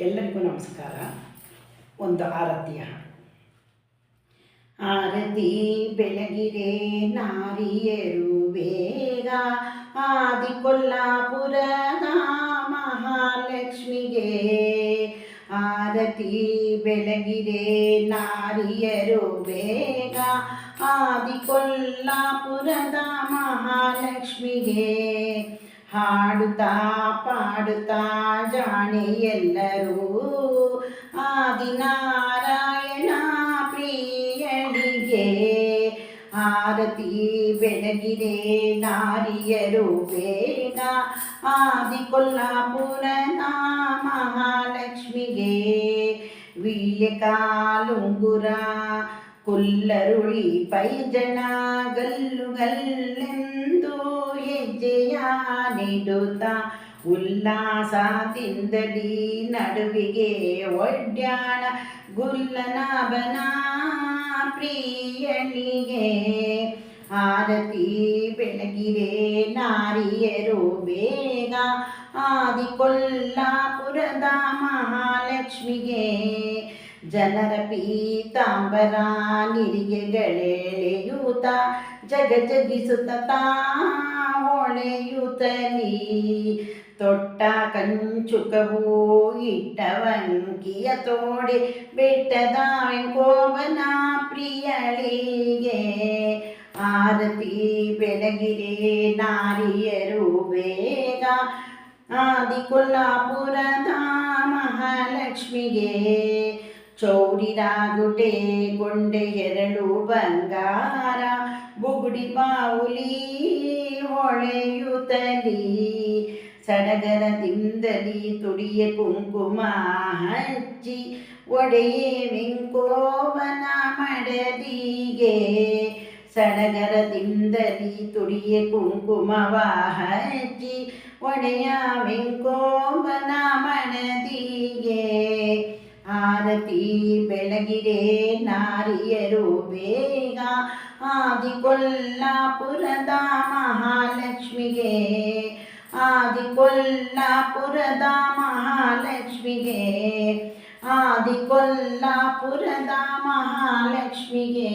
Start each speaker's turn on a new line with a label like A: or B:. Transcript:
A: ಎಲ್ಲರಿಗೂ ನಮಸ್ಕಾರ. ಒಂದು ಆರತಿಯ ಆರತಿ ಬೆಳಗಿರೆ ನಾರಿಯರು ಬೇಗ. ಆದಿ ಕೊಲ್ಲಾಪುರದ ಮಹಾಲಕ್ಷ್ಮಿಗೆ. ಆರತಿ ಬೆಳಗಿರೆ ನಾರಿಯರು ಬೇಗ. ಆದಿ ಕೊಲ್ಲಾಪುರದ ಮಹಾಲಕ್ಷ್ಮಿಗೆ. ಹಾಡುತ್ತಾ ಪಾಡುತ್ತಾ ಜಾಣೆ ಎಲ್ಲರೂ ಆದಿನಾರಾಯಣ ಪ್ರಿಯಳಿಗೆ ಆರತಿ ಬೆಳಗಿದೆ ನಾರಿಯರು ಬೇಗ ಆದಿ ಕೊಲ್ಲಾಪುರದ ಮಹಾಲಕ್ಷ್ಮಿಗೆ ವೀಳ್ಯ ಕಾಲುಂಗುರ ಕುಲ್ಲರುಳಿ ಪೈಜನ ಗಲ್ಲು ಗಲ್ಲೆಂದು ಹೆಜ್ಜೆಯ ನೀಡುತ್ತ ಉಲ್ಲಾಸದಿಂದಲಿ ನಡುವಿಗೆ ಒಡ್ಯಾಣ ಗುಲ್ಲನಾಭನ ಪ್ರಿಯನಿಗೆ. ಆರತಿ ಬೆಳಗಿರೆ ನಾರಿಯರು ಬೇಗ ಆದಿ ಕೊಲ್ಲಾಪುರದ ಮಹಾಲಕ್ಷ್ಮಿಗೆ. ಜನರ ಪೀತಾಂಬರ ನಿರಿಗೆಗಳೆಳೆಯೂತ ಜಗ ಜಗಿಸುತ್ತ ಹೊಳೆಯುತ್ತಲಿ ತೊಟ್ಟ ಕಂಚುಕವು ಇಟ್ಟವಂಕಿಯ ತೋಡೆ, ಬೆಟ್ಟದ ವೆಂಕೋಬನ ಪ್ರಿಯಳಿಗೆ. ಆರತಿ ಬೆಳಗಿರೆ ನಾರಿಯರು ಬೇಗ ಆದಿ ಕೊಲ್ಲಾಪುರದ ಮಹಾಲಕ್ಷ್ಮಿಗೆ. ಚೌರಿರಾಗುಟೆ ಗೊಂಡೆ ಹೆರಳು ಬಂಗಾರ, ಬುಗುಡಿ ಬಾವುಲಿ ಹೊಳೆಯುತ್ತಲಿ ಸಡಗರದಿಂದಲಿ ತುಡಿಯ ಕುಂಕುಮ ಹಚ್ಚಿ, ಒಡೆಯೇ ವೆಂಕೋವನ ಮಡದಿಗೆ. ಸಡಗರದಿಂದಲಿ ತುಡಿಯ ಕುಂಕುಮವ ಹಚ್ಚಿ, ಒಡೆಯ ವೆಂಕೋವನ ಮಣದಿಗೆ ಆರತಿ ಬೆಳಗಿರೆ ನಾರಿಯರು ಬೇಗ ಆದಿ ಕೊಲ್ಲಾಪುರದ ಮಹಾಲಕ್ಷ್ಮಿಗೆ ಆದಿ ಕೊಲ್ಲಾಪುರದ ಮಹಾಲಕ್ಷ್ಮಿಗೆ ಆದಿ ಕೊಲ್ಲಾಪುರದ ಮಹಾಲಕ್ಷ್ಮಿಗೆ